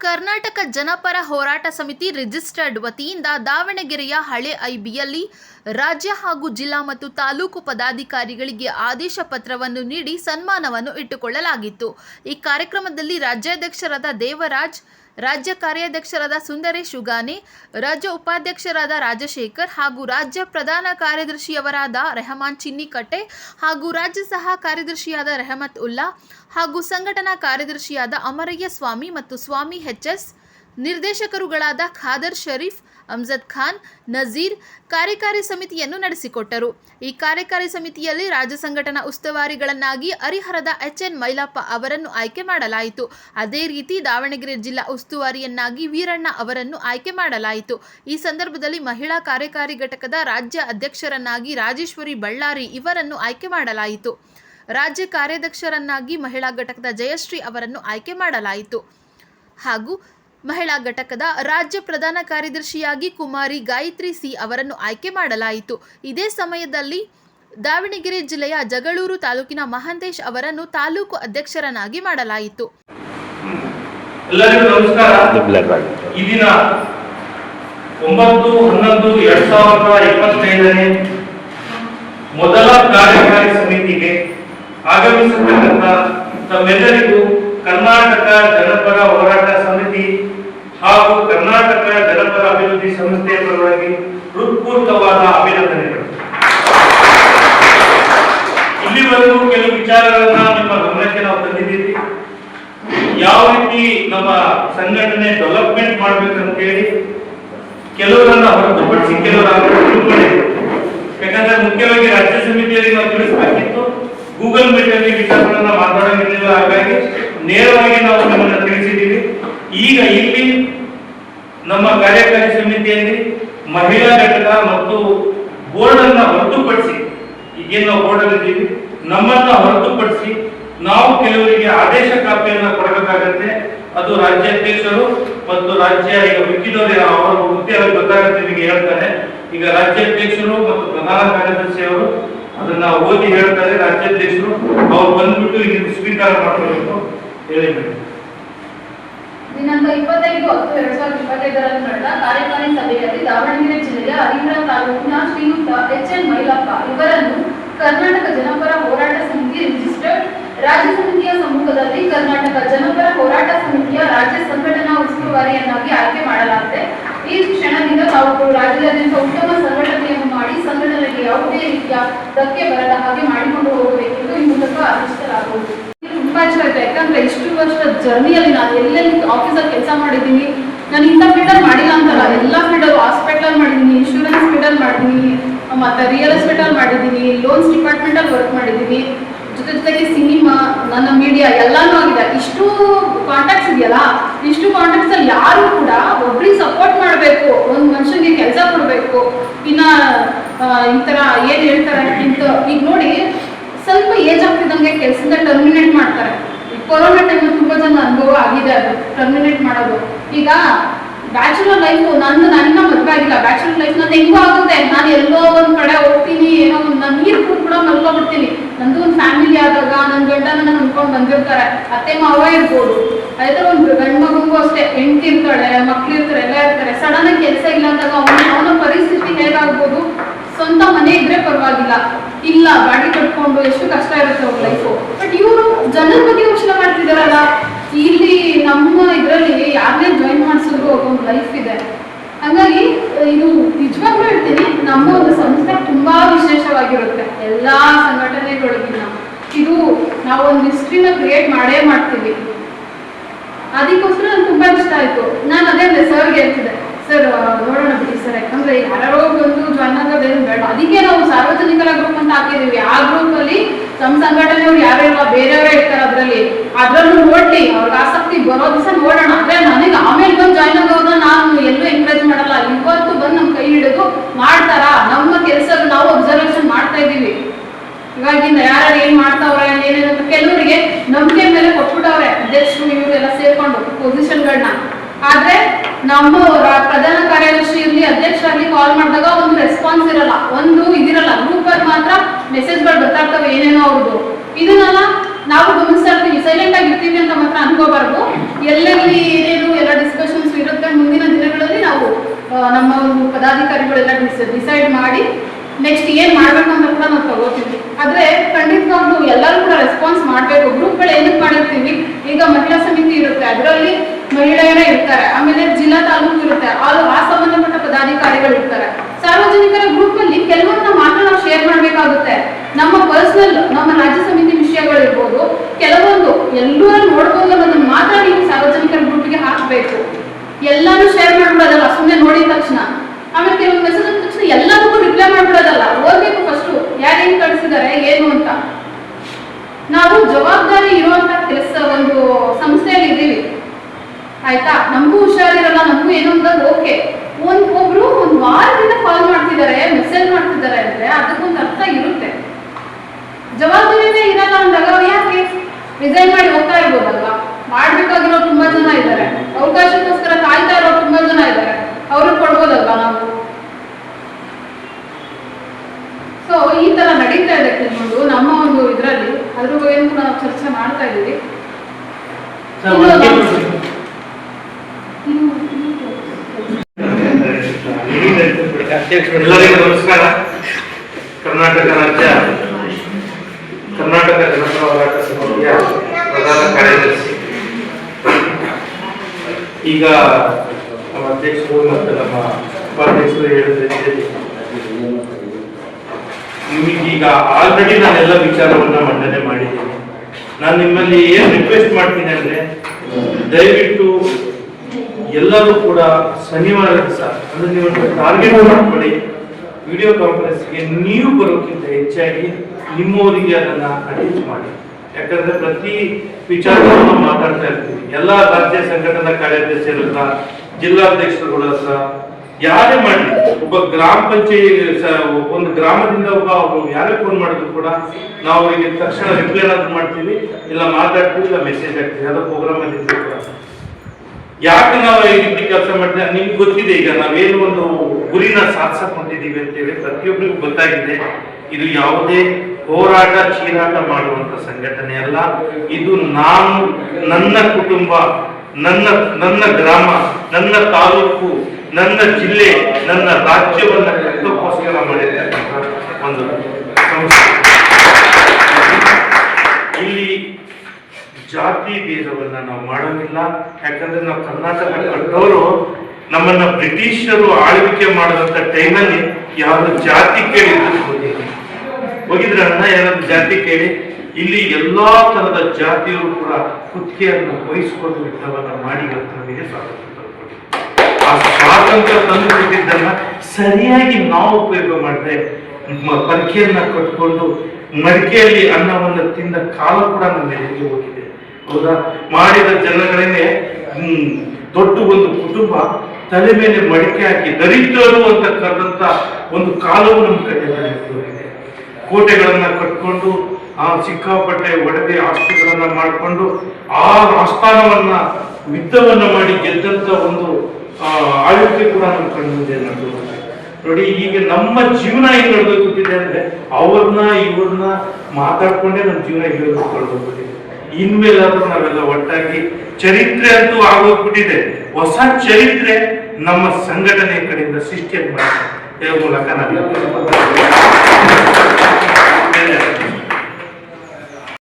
ಕರ್ನಾಟಕ ಜನಪರ ಹೋರಾಟ ಸಮಿತಿ ರಿಜಿಸ್ಟರ್ಡ್ ವತಿಯಿಂದ ದಾವಣಗೆರೆಯ ಹಳೆ ಐಬಿಯಲ್ಲಿ ರಾಜ್ಯ ಹಾಗೂ ಜಿಲ್ಲಾ ಮತ್ತು ತಾಲೂಕು ಪದಾಧಿಕಾರಿಗಳಿಗೆ ಆದೇಶ ಪತ್ರವನ್ನು ನೀಡಿ ಸನ್ಮಾನವನ್ನು ಇಟ್ಟುಕೊಳ್ಳಲಾಗಿತ್ತು. ಈ ಕಾರ್ಯಕ್ರಮದಲ್ಲಿ ರಾಜ್ಯಾಧ್ಯಕ್ಷರಾದ ದೇವರಾಜ್ ರಾಜ್ಯ ಕಾರ್ಯಾಧ್ಯಕ್ಷರಾದ ಸುಂದರೇಶ್ ಉಗಾನೆ, ರಾಜ್ಯ ಉಪಾಧ್ಯಕ್ಷರಾದ ರಾಜಶೇಖರ್ ಹಾಗೂ ರಾಜ್ಯ ಪ್ರಧಾನ ಕಾರ್ಯದರ್ಶಿಯವರಾದ ರೆಹಮಾನ್ ಚಿನ್ನಿಕಟ್ಟೆ ಹಾಗೂ ರಾಜ್ಯ ಸಹ ಕಾರ್ಯದರ್ಶಿಯಾದ ರೆಹಮತ್ ಉಲ್ಲಾ ಹಾಗೂ ಸಂಘಟನಾ ಕಾರ್ಯದರ್ಶಿಯಾದ ಅಮರಯ್ಯ ಸ್ವಾಮಿ ಮತ್ತು ಸ್ವಾಮಿ ಎಚ್ಎಸ್ ನಿರ್ದೇಶಕರುಗಳಾದ ಖಾದರ್ ಶರೀಫ್, ಅಮ್ಜದ್ ಖಾನ್, ನಜೀರ್ ಕಾರ್ಯಕಾರಿ ಸಮಿತಿಯನ್ನು ನಡೆಸಿಕೊಟ್ಟರು. ಈ ಕಾರ್ಯಕಾರಿ ಸಮಿತಿಯಲ್ಲಿ ರಾಜ್ಯ ಸಂಘಟನಾ ಉಸ್ತುವಾರಿಗಳನ್ನಾಗಿ ಹರಿಹರದ ಎಚ್ ಎನ್ ಮೈಲಪ್ಪ ಅವರನ್ನು ಆಯ್ಕೆ ಮಾಡಲಾಯಿತು. ಅದೇ ರೀತಿ ದಾವಣಗೆರೆ ಜಿಲ್ಲಾ ಉಸ್ತುವಾರಿಯನ್ನಾಗಿ ವೀರಣ್ಣ ಅವರನ್ನು ಆಯ್ಕೆ ಮಾಡಲಾಯಿತು. ಈ ಸಂದರ್ಭದಲ್ಲಿ ಮಹಿಳಾ ಕಾರ್ಯಕಾರಿ ಘಟಕದ ರಾಜ್ಯ ಅಧ್ಯಕ್ಷರನ್ನಾಗಿ ರಾಜೇಶ್ವರಿ ಬಳ್ಳಾರಿ ಇವರನ್ನು ಆಯ್ಕೆ ಮಾಡಲಾಯಿತು. ರಾಜ್ಯ ಕಾರ್ಯಾಧ್ಯಕ್ಷರನ್ನಾಗಿ ಮಹಿಳಾ ಘಟಕದ ಜಯಶ್ರೀ ಅವರನ್ನು ಆಯ್ಕೆ ಮಾಡಲಾಯಿತು. ಹಾಗೂ ಮಹಿಳಾ ಘಟಕದ ರಾಜ್ಯ ಪ್ರಧಾನ ಕಾರ್ಯದರ್ಶಿಯಾಗಿ ಕುಮಾರಿ ಗಾಯತ್ರಿ ಸಿ ಅವರನ್ನು ಆಯ್ಕೆ ಮಾಡಲಾಯಿತು. ಇದೇ ಸಮಯದಲ್ಲಿ ದಾವಣಗೆರೆ ಜಿಲ್ಲೆಯ ಜಗಳೂರು ತಾಲೂಕಿನ ಮಹಾಂತೇಶ್ ಅವರನ್ನು ತಾಲೂಕು ಅಧ್ಯಕ್ಷರನ್ನಾಗಿ ಮಾಡಲಾಯಿತು. ಎಲ್ಲರಿಗೂ ನಮಸ್ಕಾರ. ದಿನ ಒಂಬತ್ತು ಹನ್ನೊಂದು ಎರಡ್ ಸಾವಿರದ ಇಪ್ಪತ್ತೈದನೇ ಮೊದಲ ಕಾರ್ಯಕಾರಿ ಸಮಿತಿಗೆ ಆಗಮಿಸತಕ್ಕಂಥ ತಮ್ಮೆಲ್ಲರಿಗೂ ಕರ್ನಾಟಕ ಜನಪರ ಹೋರಾಟ ಸಮಿತಿ ಹಾಗೂ ಕರ್ನಾಟಕ ಜನಪರ ಅಭಿವೃದ್ಧಿ ಸಂಸ್ಥೆಯ ಪರವಾಗಿ ಹೃತ್ಪೂರ್ವಕವಾದ ಅಭಿನಂದನೆಗಳು. ಇಲ್ಲಿವರೆಗೂ ಕೆಲವು ವಿಚಾರಗಳನ್ನ ನಿಮ್ಮ ಗಮನಕ್ಕೆ ನಾವು ತಂದಿದ್ದೀವಿ. ಯಾವ ರೀತಿ ನಮ್ಮ ಸಂಘಟನೆ ಡೆವಲಪ್ಮೆಂಟ್ ಮಾಡ್ಬೇಕಂತ ಹೇಳಿ ಕೆಲವರನ್ನ ಹೊರತುಪಡಿಸಿ ಕೆಲವರ ಯಾಕಂದ್ರೆ ಮುಖ್ಯವಾಗಿ ರಾಜ್ಯ ಸಮಿತಿಯಲ್ಲಿ ನಾವು ತಿಳಿಸಬೇಕಿತ್ತು. ಗೂಗಲ್ ಮೀಟ್ ಅಲ್ಲಿ ವಿಚಾರಗಳನ್ನ ಮಾತಾಡೋದಿಲ್ಲ ಹಾಗಾಗಿ ನೇರವಾಗಿ ನಾವು ನಿಮ್ಮನ್ನ ತಿಳಿಸಿದ್ದೀವಿ. ಈಗ ಇಲ್ಲಿ ನಮ್ಮ ಕಾರ್ಯಕಾರಿ ಸಮಿತಿಯಲ್ಲಿ ಮಹಿಳಾ ಘಟಕ ಮತ್ತು ಬೋರ್ಡ್ ಅನ್ನ ಹೊರತುಪಡಿಸಿ, ಈಗೇನು ನಾವು ಬೋರ್ಡ್ ಅಲ್ಲಿದ್ದೀವಿ ನಮ್ಮನ್ನ ಹೊರತುಪಡಿಸಿ ನಾವು ಕೆಲವರಿಗೆ ಆದೇಶ ಕಾಪಿಯನ್ನ ಕೊಡಬೇಕಾಗತ್ತೆ. ಅದು ರಾಜ್ಯಾಧ್ಯಕ್ಷರು ಮತ್ತು ರಾಜ್ಯ ಈಗ ಮಿಕ್ಕಿದವರು ಅವರ ವೃತ್ತಿ ಗೊತ್ತಾಗುತ್ತೆ ನಿಮಗೆ ಹೇಳ್ತಾರೆ. ಈಗ ರಾಜ್ಯಾಧ್ಯಕ್ಷರು ಮತ್ತು ಪ್ರಧಾನ ಕಾರ್ಯದರ್ಶಿ ಅವರು ಅದನ್ನ ಓದಿ ಹೇಳ್ತಾರೆ, ರಾಜ್ಯಾಧ್ಯಕ್ಷರು. ಅವ್ರು ಬಂದ್ಬಿಟ್ಟು ಇಲ್ಲಿ ಸ್ವೀಕಾರ ಮಾಡ್ಕೊಳ್ಬೇಕು. ಹೇಳಿ ಮೇಡಮ್. ದಿನಾಂಕ ಇಪ್ಪತ್ತೈದು, ಹತ್ತು, ಎರಡ್ ಸಾವಿರದ ಇಪ್ಪತ್ತೈದರಂದು ನಡೆದ ಕಾರ್ಯಕಾರಿ ಸಭೆಯಲ್ಲಿ ದಾವಣಗೆರೆ ಜಿಲ್ಲೆಯ ಅರೀಂದ್ರ ತಾಲೂಕಿನ ಶ್ರೀಯುತ ಎಚ್ ಎನ್ ಮೈಲಪ್ಪ ಇವರನ್ನು ಕರ್ನಾಟಕ ಜನಪರ ಹೋರಾಟ ಸಮಿತಿ ರಿಜಿಸ್ಟರ್ಡ್ ರಾಜ್ಯ ಸಮಿತಿಯ ಸಮ್ಮುಖದಲ್ಲಿ ಕರ್ನಾಟಕ ಜನಪರ ಹೋರಾಟ ಸಮಿತಿಯ ರಾಜ್ಯ ಸಂಘಟನಾ ಉಸ್ತುವಾರಿಯನ್ನಾಗಿ ಆಯ್ಕೆ ಮಾಡಲಾಗಿದೆ. ಈ ಕ್ಷಣದಿಂದ ತಾವು ರಾಜ್ಯಾದ್ಯಂತ ಉತ್ತಮ ಸಂಘಟನೆಯನ್ನು ಮಾಡಿ ಸಂಘಟನೆಗೆ ಯಾವುದೇ ರೀತಿಯ ಧಕ್ಕೆ ಬರದ ಹಾಗೆ ಮಾಡಿಕೊಂಡು ಹೋಗಬೇಕೆಂದು ಈ ಮೂಲಕ ಆದೇಶಿಸಲಾಗುವುದು. ಇಷ್ಟ ಆಯ್ತು? ಯಾಕಂದ್ರೆ ಇಷ್ಟು ವರ್ಷದ ಜರ್ನಿಯಲ್ಲಿ ನಾನು ಎಲ್ಲೆಲ್ಲಿ ಆಫೀಸಲ್ಲಿ ಕೆಲಸ ಮಾಡಿದ್ದೀನಿ, ನಾನು ಇಂಥ ಫೀಲ್ಡಲ್ಲಿ ಮಾಡಿಲ್ಲ ಅಂತಲ್ಲ. ಎಲ್ಲ ಫೀಲ್ಡಲ್ಲಿ ಹಾಸ್ಪಿಟಲ್ ಮಾಡಿದ್ದೀನಿ ಇನ್ಶೂರೆನ್ಸ್ ಫೀಲ್ಡಲ್ಲಿ ಮಾಡಿದ್ದೀನಿ, ಮತ್ತು ರಿಯಲ್ ಎಸ್ಟೇಟಲ್ಲಿ ಮಾಡಿದ್ದೀನಿ ಲೋನ್ಸ್ ಡಿಪಾರ್ಟ್ಮೆಂಟಲ್ಲಿ ವರ್ಕ್ ಮಾಡಿದ್ದೀನಿ. ಜೊತೆ ಜೊತೆಗೆ ಸಿನಿಮಾ ನನ್ನ ಮೀಡಿಯಾ ಎಲ್ಲಾನು ಆಗಿದೆ. ಇಷ್ಟು ಕಾಂಟ್ಯಾಕ್ಟ್ಸ್ ಇದೆಯಲ್ಲ? ಇಷ್ಟು ಕಾಂಟ್ಯಾಕ್ಟ್ಸ್ ಅಲ್ಲಿ ಯಾರು ಕೂಡ ಒಬ್ರಿಗೆ ಸಪೋರ್ಟ್ ಮಾಡಬೇಕು. ಒಂದು ಮನುಷ್ಯನಿಗೆ ಕೆಲಸ ಕೊಡಬೇಕು. ಇನ್ನ ಈ ಥರ ಏನು ಹೇಳ್ತಾರೆ ಇಂತ ಈಗ ನೋಡಿ ಸ್ವಲ್ಪ ಏಜ್ ಆಗ್ತಿದ್ದಂಗೆ ಕೆಲಸದಿಂದ ಟರ್ಮಿನೇಟ್ ಮಾಡ್ತಾರೆ. ಕೊರೋನಾ ಟೈಮ್ ತುಂಬಾ ಜನ ಅನುಭವ ಆಗಿದೆ ಅದು ಟರ್ಮಿನೇಟ್ ಮಾಡೋದು. ಈಗ ಬ್ಯಾಚುಲರ್ ಲೈಫ್ ನಂದು ನನ್ನ ಮದುವೆ ಆಗಿಲ್ಲ. ಬ್ಯಾಚುಲರ್ ಲೈಫ್ ನನ್ನ ಹೆಂಗೂ ಆಗುತ್ತೆ. ನಾನು ಎಲ್ಲೋ ಒಂದ್ ಕಡೆ ಹೋಗ್ತೀನಿ, ಏನೋ ಒಂದು ನಾನು ನೀರು ಕೂಡ ಕೂಡ ಮಲ್ಕೊಬಿಡ್ತೀನಿ. ನಂದು ಒಂದು ಫ್ಯಾಮಿಲಿ ಆದಾಗ ನನ್ನ ಗಂಡನ ನನ್ನ ಅನ್ಕೊಂಡು ಬಂದಿರ್ತಾರೆ. ಅತ್ತೆ, ಮಾವ ಇರ್ಬೋದು. ಅದೇ ಒಂದು ಗಂಡ ಮಗನಿಗೂ ಅಷ್ಟೇ, ಹೆಂಡತಿ ಇರ್ತಾಳೆ, ಮಕ್ಳು ಇರ್ತಾರೆ, ಎಲ್ಲ ಇರ್ತಾರೆ. ಸಡನ್ ಆಗಿ ಕೆಲಸ ಇಲ್ಲ ಅಂದಾಗ ಅವನ ಅವನ ಪರಿಸ್ಥಿತಿ ಹೇಗಾಗ್ಬೋದು? ಸ್ವಂತ ಮನೆ ಇದ್ರೆ ಪರವಾಗಿಲ್ಲ. ಇಲ್ಲ ಬಾಡಿ ಕಟ್ಕೊಂಡು ಎಷ್ಟು ಕಷ್ಟ ಇರುತ್ತೆ ಅವ್ರ ಲೈಫು ಬಟ್ ಇವರು ಜನರ ಬಗ್ಗೆ ಯೋಚನೆ ಮಾಡ್ತಿದಾರಲ್ಲ. ಇಲ್ಲಿ ನಮ್ಮ ಇದರಲ್ಲಿ ಯಾರನ್ನೇ ಜಾಯಿನ್ ಮಾಡಿಸಿದ್ರು ಒಂದು ಲೈಫ್ ಇದೆ. ಹಾಗಾಗಿ, ಇದು ನಿಜವಾಗ್ಲೂ ಹೇಳ್ತೀನಿ, ನಮ್ಮ ಒಂದು ಸಂಸ್ಥೆ ತುಂಬಾ ವಿಶೇಷವಾಗಿರುತ್ತೆ. ಎಲ್ಲಾ ಸಂಘಟನೆಗಳಿಗಿನ್ನ ಇದು ನಾವು ಒಂದು ಹಿಸ್ಟ್ರಿನ ಕ್ರಿಯೇಟ್ ಮಾಡೇ ಮಾಡ್ತೀವಿ. ಅದಕ್ಕೋಸ್ಕರ ನಂಗೆ ತುಂಬಾ ಇಷ್ಟ ಆಯ್ತು. ನಾನು ಅದೇ ಸರ್ಗೆ ಹೇಳ್ತಿದ್ದೆ. ಸರ್ ನೋಡೋಣ ಬಿಡಿ ಸರ್ ಯಾಕಂದ್ರೆ ಯಾರೋ ಒಂದು ಜಾಯ್ನ್ ಆಗೋದೇನು ಬೇಡ. ಅದಕ್ಕೆ ನಾವು ಸಾರ್ವಜನಿಕರ ಗ್ರೂಪ್ ಅಂತ ಹಾಕಿದೀವಿ. ಆ ಗ್ರೂಪ್ ಅಲ್ಲಿ ನಮ್ಮ ಸಂಘಟನೆಯವ್ರು ಯಾರು ಇಲ್ಲ ಬೇರೆಯವರೇ ಇರ್ತಾರೆ ಅದರಲ್ಲಿ. ಅದ್ರಲ್ಲೂ ನೋಡ್ಲಿ, ಅವ್ರಿಗೆ ಆಸಕ್ತಿ ಬರೋ ದಿವಸ ನೋಡೋಣ. ಅಂದ್ರೆ ನನಗೆ ಆಮೇಲೆ ಬಂದು ಜಾಯ್ನ್ ಆಗೋದ ನಾನು ಎಲ್ಲೂ ಎಂಕರೇಜ್ ಮಾಡಲ್ಲ. ಇವತ್ತು ಬಂದು ನಮ್ಮ ಕೈ ಹಿಡಿದು ಮಾಡ್ತಾರ. ನಮ್ಮ ಕೆಲಸ ನಾವು ಅಬ್ಸರ್ವೇಷನ್ ಮಾಡ್ತಾ ಇದ್ದೀವಿ. ಇವಾಗಿಂದ ಯಾರು ಏನ್ ಮಾಡ್ತಾವ್ರೆ, ಏನೇನು ಕೆಲವರಿಗೆ ನಂಬಿಕೆ ಮೇಲೆ ಕೊಟ್ಬಿಟ್ಟವ್ರೆ. ಅಧ್ಯಕ್ಷರು ಇವರೆಲ್ಲ ಸೇರ್ಕೊಂಡು ಪೊಸಿಷನ್ಗಳನ್ನ ಆದ್ರೆ ನಮ್ಮ ಪ್ರಧಾನ ಕಾರ್ಯದರ್ಶಿ ಇರ್ಲಿ, ಅಧ್ಯಕ್ಷರಾಗಲಿ ಕಾಲ್ ಮಾಡಿದಾಗ ಒಂದು ರೆಸ್ಪಾನ್ಸ್ ಇರಲ್ಲ. ಒಂದು ಇದಿರಲ್ಲ. ಗ್ರೂಪ್ ಅಲ್ಲಿ ಮಾತ್ರ ಮೆಸೇಜ್ಗಳು ಗಳು ಇರ್ತವೆ ಏನೇನೋ ಅವ್ರದ್ದು. ಇದನ್ನೆಲ್ಲ ನಾವು ಗಮನಿಸ್ತಾ ಇರ್ತೀವಿ ಸೈಲೆಂಟ್ ಆಗಿ ಇರ್ತೀವಿ ಅಂತ ಮಾತ್ರ ಅನ್ಕೋಬಾರ್ದು. ಎಲ್ಲೆಲ್ಲಿ ಏನೇನು ಎಲ್ಲ ಡಿಸ್ಕಷನ್ಸ್ ಇರುತ್ತೆ ಮುಂದಿನ ದಿನಗಳಲ್ಲಿ ನಾವು ನಮ್ಮ ಒಂದು ಪದಾಧಿಕಾರಿಗಳೆಲ್ಲ ಡಿಸೈಡ್ ಮಾಡಿ ನೆಕ್ಸ್ಟ್ ಏನ್ ಮಾಡ್ಬೇಕು ಅಂತ ಕೂಡ ನಾವು ತಗೋತೀವಿ. ಆದ್ರೆ ಖಂಡಿತವಾಗ್ಲೂ ಎಲ್ಲರೂ ಕೂಡ ರೆಸ್ಪಾನ್ಸ್ ಮಾಡ್ಬೇಕು. ಗ್ರೂಪ್ಗಳು ಏನಕ್ಕೆ ಮಾಡಿರ್ತೀವಿ? ಈಗ ಮಹಿಳಾ ಸಮಿತಿ ಇರುತ್ತೆ. ಅದರಲ್ಲಿ ಮಹಿಳೆಯರೇ ಇರ್ತಾರೆ. ಆಮೇಲೆ ಜಿಲ್ಲಾ ತಾಲೂಕು ಇರುತ್ತೆ. ಆ ಸಂಬಂಧಪಟ್ಟ ಪದಾಧಿಕಾರಿಗಳು ಇರ್ತಾರೆ ಸಾರ್ವಜನಿಕರ ಗ್ರೂಪ್ ಅಲ್ಲಿ ಕೆಲವೊಂದನ್ನ ಮಾತ್ರ ನಾವು ಶೇರ್ ಮಾಡ್ಬೇಕಾಗುತ್ತೆ. ನಮ್ಮ ಪರ್ಸನಲ್ ನಮ್ಮ ರಾಜ್ಯ ಸಮಿತಿ ವಿಷಯಗಳಿರ್ಬೋದು, ಕೆಲವೊಂದು ಎಲ್ಲರೂ ನೋಡ್ಬೋದು ಅನ್ನೋದನ್ನ ಮಾತ್ರ ನೀವು ಸಾರ್ವಜನಿಕರ ಗ್ರೂಪ್ಗೆ ಹಾಕಬೇಕು. ಎಲ್ಲಾನು ಶೇರ್ ಮಾಡ್ಬಿಡೋದಲ್ಲ ಸುಮ್ಮನೆ ನೋಡಿದ ತಕ್ಷಣ. ಆಮೇಲೆ ಕೆಲವೊಂದು ಮೆಸೇಜ್ ಅಂದ ತಕ್ಷಣ ಎಲ್ಲದಕ್ಕೂ ರಿಪ್ಲೈ ಮಾಡ್ಬಿಡೋದಲ್ಲ. ಓದ್ಬೇಕು ಫಸ್ಟ್ ಯಾರು ಕಳಿಸಿದ್ದಾರೆ ಏನು ಅಂತ. ನಾವು ಜವಾಬ್ದಾರಿ ಇರುವಂತ ಕೆಲಸ ಒಂದು ಸಂಸ್ಥೆಯಲ್ಲಿ ಇದ್ದೀವಿ. ಆಯ್ತಾ? ನಮಗೂ ಹುಷಾರಿರಲ್ಲ ನಮಗೂ ಏನೋ ಅಂದಾಗ ಓಕೆ ಒಂದ್ ಒಬ್ರು ಒಂದ್ ವಾರದಿಂದ ಕಾಲ್ ಮಾಡ್ತಿದ್ದಾರೆ ಮೆಸೇಜ್ ಮಾಡ್ತಿದ್ದಾರೆ ಅಂದ್ರೆ ಅದಕ್ಕೊಂದು ಅರ್ಥ ಇರುತ್ತೆ. ಜವಾಬ್ದಾರಿನೇ ಇರಲ್ಲ ಅಂದಾಗ ಯಾಕೆ? ರಿಸೈನ್ ಮಾಡಿ ಹೋಗ್ತಾ ಇರ್ಬೋದಲ್ವಾ? ಮಾಡ್ಬೇಕಾಗಿರೋ ತುಂಬಾ ಜನ ಇದ್ದಾರೆ ಅವಕಾಶಕ್ಕೋಸ್ಕರ ಕಾಯ್ತಾ ಇರೋ ತುಂಬಾ ಜನ ಇದ್ದಾರೆ ಅವ್ರಿಗೆ ಕೊಡ್ಬೋದಲ್ವಾ ನಾವು? ಸೊ ಈ ತರ ನಡೀತಾ ಇದೆ ಕೆಲವೊಂದು ನಮ್ಮ ಒಂದು ಇದರಲ್ಲಿ. ಅದ್ರ ಬಗ್ಗೆ ಕೂಡ ನಾವು ಚರ್ಚೆ ಮಾಡ್ತಾ ಇದೀವಿ ಸರ್, ಒಂದ್ ಕೇಳ್ಬಿಡಿ. ಎಲ್ಲರಿಗೂ ನಮಸ್ಕಾರ. ಕರ್ನಾಟಕ ರಾಜ್ಯ, ಕರ್ನಾಟಕ ಜನಪರ ಹೋರಾಟ ಸಮಿತಿಯ ಪ್ರಧಾನ ಕಾರ್ಯದರ್ಶಿ. ಈಗ ನಮ್ಮ ಅಧ್ಯಕ್ಷರು ಮತ್ತು ನಮ್ಮ ಉಪಾಧ್ಯಕ್ಷರು ಹೇಳಿದ್ರೆ ನಿಮಗೀಗ ಆಲ್ರೆಡಿ ನಾನೆಲ್ಲ ವಿಚಾರವನ್ನ ಮಂಡನೆ ಮಾಡಿದ್ದೀನಿ. ನಾನು ನಿಮ್ಮಲ್ಲಿ ಏನ್ ರಿಕ್ವೆಸ್ಟ್ ಮಾಡ್ತೀನಿ ಅಂದ್ರೆ, ದಯವಿಟ್ಟು ಎಲ್ಲರೂ ಕೂಡ ಶನಿವಾರ ದಿವಸ, ಅಂದ್ರೆ ನೀವು ಟಾರ್ಗೆಟ್ ಮಾಡ್ಕೊಳ್ಳಿ. ವಿಡಿಯೋ ಕಾನ್ಫರೆನ್ಸ್ಗೆ ನೀವು ಬರೋಕ್ಕಿಂತ ಹೆಚ್ಚಾಗಿ ನಿಮ್ಮವರಿಗೆ ಅದನ್ನ ಅಟೆಂಡ್ ಮಾಡಿ. ಯಾಕಂದ್ರೆ ಪ್ರತಿ ವಿಚಾರವನ್ನು ಮಾತಾಡ್ತಾ ಇರ್ತೀವಿ. ಎಲ್ಲ ರಾಜ್ಯ ಸಂಘಟನಾ ಕಾರ್ಯದರ್ಶಿಗಳ ಹತ್ರ ಜಿಲ್ಲಾಧ್ಯಕ್ಷರುಗಳ ಹತ್ರ ಯಾರೇ ಮಾಡಲಿ, ಒಬ್ಬ ಗ್ರಾಮ ಪಂಚಾಯತ್ ಒಂದು ಗ್ರಾಮದಿಂದ ಒಬ್ಬ ಯಾರೇ ಫೋನ್ ಮಾಡಿದ್ರು ಕೂಡ ನಾವು ಅವರಿಗೆ ತಕ್ಷಣ ರಿಪ್ಲೈ ಏನಾದ್ರು ಮಾಡ್ತೀವಿ, ಇಲ್ಲ ಮಾತಾಡ್ತೀವಿ, ಇಲ್ಲ ಮೆಸೇಜ್ ಹಾಕ್ತೀವಿ. ಯಾವುದೋ ಪ್ರೋಗ್ರಾಮ್ ಅಲ್ಲಿ ಯಾಕೆ ನಾವು ಈ ಕೆಲಸ ಮಾಡ್ತೀವಿ? ನಿಮ್ಗೆ ಗೊತ್ತಿದೆ ಈಗ ನಾವೇನು ಒಂದು ಗುರಿನ ಸಾಧಿಸಕ್ ಅಂತ ಅಂತೇಳಿ ಪ್ರತಿಯೊಬ್ಬರಿಗೂ ಗೊತ್ತಾಗಿದೆ. ಇದು ಯಾವುದೇ ಹೋರಾಟ, ಚೀರಾಟ ಮಾಡುವಂತ ಸಂಘಟನೆ ಅಲ್ಲ. ಇದು ನಾನು, ನನ್ನ ಕುಟುಂಬ, ನನ್ನ ನನ್ನ ಗ್ರಾಮ, ನನ್ನ ತಾಲೂಕು, ನನ್ನ ಜಿಲ್ಲೆ, ನನ್ನ ರಾಜ್ಯವನ್ನ ಕಟ್ಟೋಕ್ಕೋಸ್ಕರ ಮಾಡಿರ್ತಕ್ಕಂಥ ಒಂದು ಇಲ್ಲಿ ಜಾತಿ ಭೇದವನ್ನ ನಾವು ಮಾಡೋದಿಲ್ಲ. ಯಾಕಂದ್ರೆ ನಾವು ಕರ್ನಾಟಕ ಕಟ್ಟೋರು ನಮ್ಮನ್ನ ಬ್ರಿಟಿಷರು ಆಳ್ವಿಕೆ ಮಾಡಿದಂತ ಟೈಮಲ್ಲಿ ಯಾವ್ದು ಜಾತಿ ಹೋಗಿಲ್ಲ ಹೋಗಿದ್ರೆ ಅಣ್ಣ ಯಾರು ಜಾತಿ ಕೇಳಿ, ಇಲ್ಲಿ ಎಲ್ಲಾ ತರದ ಜಾತಿಯವರು ಕೂಡ ಕುತ್ತಿಗೆಯನ್ನು ವಹಿಸಿಕೊಂಡು ಬಿಟ್ಟವನ್ನ ಮಾಡಿ ನಮಗೆ ಸ್ವಾತಂತ್ರ್ಯ ಆ ಸ್ವಾತಂತ್ರ್ಯ ತಂದು ಕೊಟ್ಟಿದ್ದನ್ನ ಸರಿಯಾಗಿ ನಾವು ಉಪಯೋಗ ಮಾಡಿದ್ರೆ ಪಂಖಿಯನ್ನ ಕಟ್ಕೊಂಡು ಮಡಿಕೆಯಲ್ಲಿ ಅನ್ನವನ್ನು ತಿಂದ ಕಾಲ ಕೂಡ ನಮ್ಮ ಎದುರಿಗೆ ಹೋಗಿದೆ. ಹೌದಾ? ಮಾಡಿದ ಜನಗಳೇನೆ ದೊಡ್ಡ ಒಂದು ಕುಟುಂಬ ತಲೆ ಮೇಲೆ ಮಡಿಕೆ ಹಾಕಿ ದರಿದ್ರರು ಅಂತಕ್ಕಂಥ ಒಂದು ಕಾಲವು ನಮ್ಮ ಕಡೆ ಕೋಟೆಗಳನ್ನು ಕಟ್ಕೊಂಡು, ಆ ಸಿಕ್ಕಾಪಟ್ಟೆ ಒಡವೆ ಆಸ್ತಿಗಳನ್ನ ಮಾಡಿಕೊಂಡು, ಆ ಆಸ್ಥಾನವನ್ನ ಯುದ್ಧವನ್ನ ಮಾಡಿ ಗೆದ್ದಂತ ಒಂದು ಆಳ್ವಿಕೆ ಕೂಡ ನಮ್ಮ ಕಣ್ಮುಂದೆ ನಡೆದು ನೋಡಿ, ಈಗ ನಮ್ಮ ಜೀವನ ಹೆಂಗ್ ನಡೆದೋಗ್ಬಿಟ್ಟಿದೆ ಅಂದ್ರೆ ಅವ್ರನ್ನ, ಇವ್ರನ್ನ ಮಾತಾಡ್ಕೊಂಡೇ ನಮ್ಮ ಜೀವನ ಹೇಳ್ಕೊಂಡ್ಬಿಟ್ಟಿದೆ ಇನ್ಮೇಲಾದ್ರೂ ನಾವೆಲ್ಲ ಒಟ್ಟಾಗಿ ಚರಿತ್ರೆ ಅಂತೂ ಆಗೋಗ್ಬಿಟ್ಟಿದೆ. ಹೊಸ ಚರಿತ್ರೆ ನಮ್ಮ ಸಂಘಟನೆ ಕಡೆಯಿಂದ ಸೃಷ್ಟಿಯನ್ನು ಮಾಡಿ ಮೂಲಕ ನಾವು